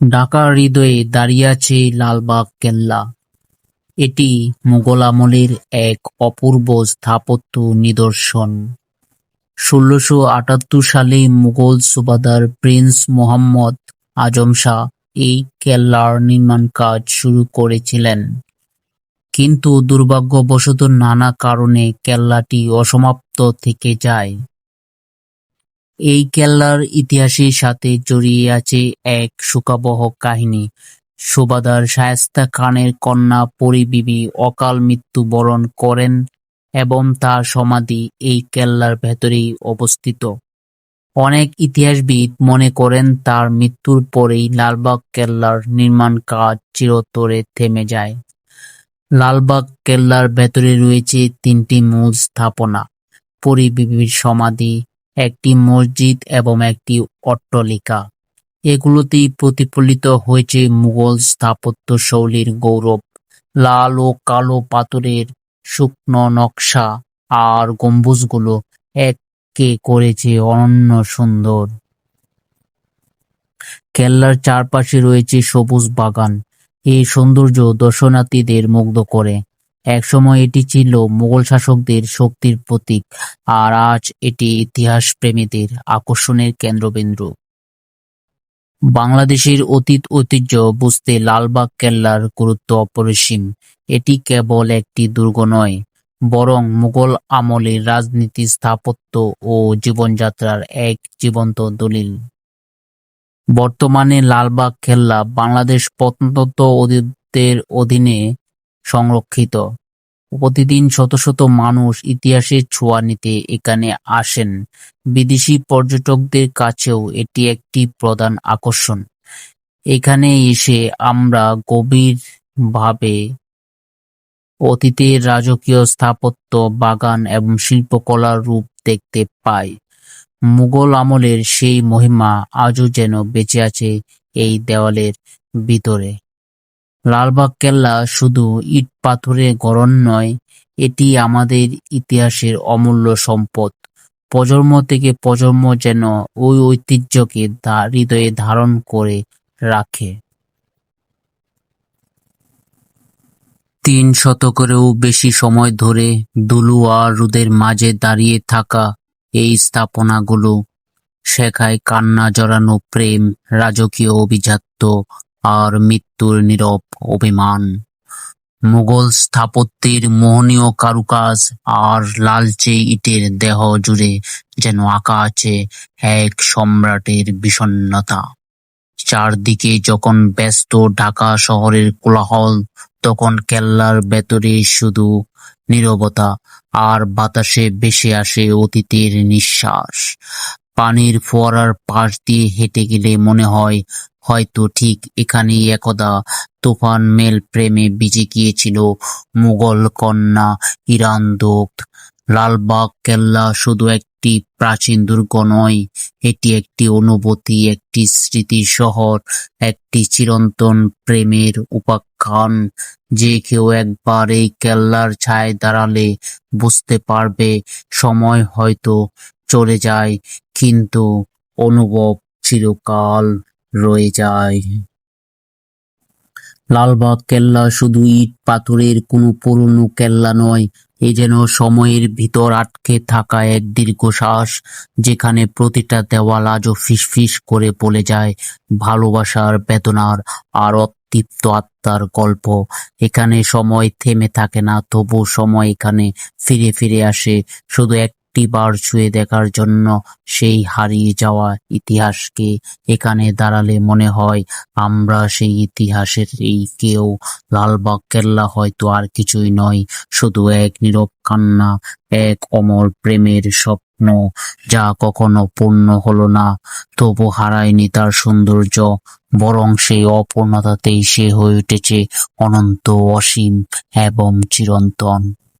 ঢাকার হৃদয়ে দাঁড়িয়ে আছে লালবাগ কেল্লা। এটি মুঘল আমলের এক অপূর্ব স্থাপত্য নিদর্শন। ষোলশো আটাত্তর সালে মুঘল সুবাদার প্রিন্স মোহাম্মদ আজম শাহ এই কেল্লার নির্মাণ কাজ শুরু করেছিলেন। কিন্তু দুর্ভাগ্যবশত নানা কারণে কেল্লাটি অসমাপ্ত থেকে যায়। এই কেল্লার ইতিহাসের সাথে জড়িয়ে আছে এক শোকাবহ কাহিনী। সুবাদার শায়েস্তা খানের কন্যা পরী বিবি অকাল মৃত্যুবরণ করেন এবং তার সমাধি এই কেল্লার ভেতরেই অবস্থিত। অনেক ইতিহাসবিদ মনে করেন তার মৃত্যুর পরেই লালবাগ কেল্লার নির্মাণ কাজ চিরতরে থেমে যায়। লালবাগ কেল্লার ভেতরে রয়েছে তিনটি মূল স্থাপনা: পরী বিবির সমাধি, একটি মসজিদ এবং একটি অট্টালিকা। এগুলোতেই প্রতিফলিত হয়েছে মুঘল স্থাপত্যশৈলীর গৌরব। লাল ও কালো পাথরের শুকনো নকশা আর গম্বুজগুলো একে করেছে অনন্য সুন্দর। কেল্লার চারপাশে রয়েছে সবুজ বাগান। এই সৌন্দর্য দর্শনার্থীদের মুগ্ধ করে। একসময় এটি ছিল মুঘল শাসকদের শক্তির প্রতীক আর আজ এটি ইতিহাসপ্রেমীদের আকর্ষণের কেন্দ্রবিন্দু। বাংলাদেশের অতীত ঐতিহ্য বুঝতে লালবাগ কেল্লার গুরুত্ব অপরিসীম। এটি কেবল একটি দুর্গ নয়, বরং মুঘল আমলের রাজনীতি, স্থাপত্য ও জীবনযাত্রার এক জীবন্ত দলিল। বর্তমানে লালবাগ কেল্লা বাংলাদেশ প্রত্নতত্ত্ব অধিদপ্তরের অধীনে সংরক্ষিত। প্রতিদিন শত শত মানুষ ইতিহাসের ছোঁয়া নিতে এখানে আসেন। বিদেশি পর্যটকদের কাছেও এটি একটি প্রধান আকর্ষণ। এখানে এসে আমরা গভীরভাবে অতীতের রাজকীয় স্থাপত্য, বাগান এবং শিল্পকলার রূপ দেখতে পাই। মুঘল আমলের সেই মহিমা আজও যেন বেঁচে আছে এই দেওয়ালের ভিতরে। লালবাগ কেল্লা শুধু ইট-পাথরের গড়ন নয়, এটি আমাদের ইতিহাসের অমূল্য সম্পদ। প্রজন্ম থেকে প্রজন্ম যেন এই ঐতিহ্যকে হৃদয়ে ধারণ করে রাখে। তিন শতকেরও বেশি সময় ধরে ধুলো আর রোদের মাঝে দাঁড়িয়ে থাকা এই স্থাপনাগুলো শেখায় কান্না জড়ানো প্রেম, রাজকীয় আভিজাত্য আর মৃত্যুর নীরব অভিমান। মুঘল স্থাপত্যের মোহনীয় কারুকাজ আর লালচে ইটের দেহ জুড়ে যেন আঁকা আছে এক সম্রাটের বিষণ্ণতা। চারদিকে যখন ব্যস্ত ঢাকা শহরের কোলাহল, তখন কেল্লার ভেতরে শুধু নীরবতা, আর বাতাসে ভেসে আসে অতীতের নিঃশ্বাস। পানির ফোয়ারার পাশ দিয়ে হেঁটে গেলে মনে হয়, হয়তো ঠিক এখানেই একদা তুফান মেল প্রেমে ভিজে গিয়েছিল মুঘল কন্যা ইরান ইরানদৌত। লালবাগ কেল্লা শুধু একটি প্রাচীন দুর্গ নয়, এটি একটি অনুভূতি, একটি স্মৃতি শহর, একটি চিরন্তন প্রেমের উপাখ্যান। যে কেউ একবার এই কেল্লার ছায়ায় দাঁড়ালে বুঝতে পারবে, সময় হয়তো চলে যায়, কিন্তু অনুভব চিরকাল রয়ে যায়। লালবাগ কেল্লা শুধু ইট-পাথরের কোনো পুরনো কেল্লা নয়, এ যেন সময়ের ভিতর আটকে থাকা এক দীর্ঘশ্বাস, যেখানে প্রতিটা দেওয়াল আজও ফিসফিস করে বলে যায় ভালোবাসার, বেদনার আর অতৃপ্ত আত্মার গল্প। এখানে সময় থেমে থাকে না, তবু সময় এখানে ফিরে ফিরে আসে, শুধু একটিবার ছুঁয়ে দেখার জন্য সেই হারিয়ে যাওয়া ইতিহাসকে। এখানে দাঁড়ালে মনে হয়, আমরা সেই ইতিহাসের এই কেউ। লালবাগ কেল্লা হয়তো আর কিছুই নয়, শুধু এক নীরব কান্না, এক অমর প্রেমের স্বপ্ন যা কখনো পূর্ণ হলো না, তবু হারায়নি তার সৌন্দর্য, বরং সেই অপূর্ণতাতেই সে হয়ে উঠেছে অনন্ত, অসীম এবং চিরন্তন।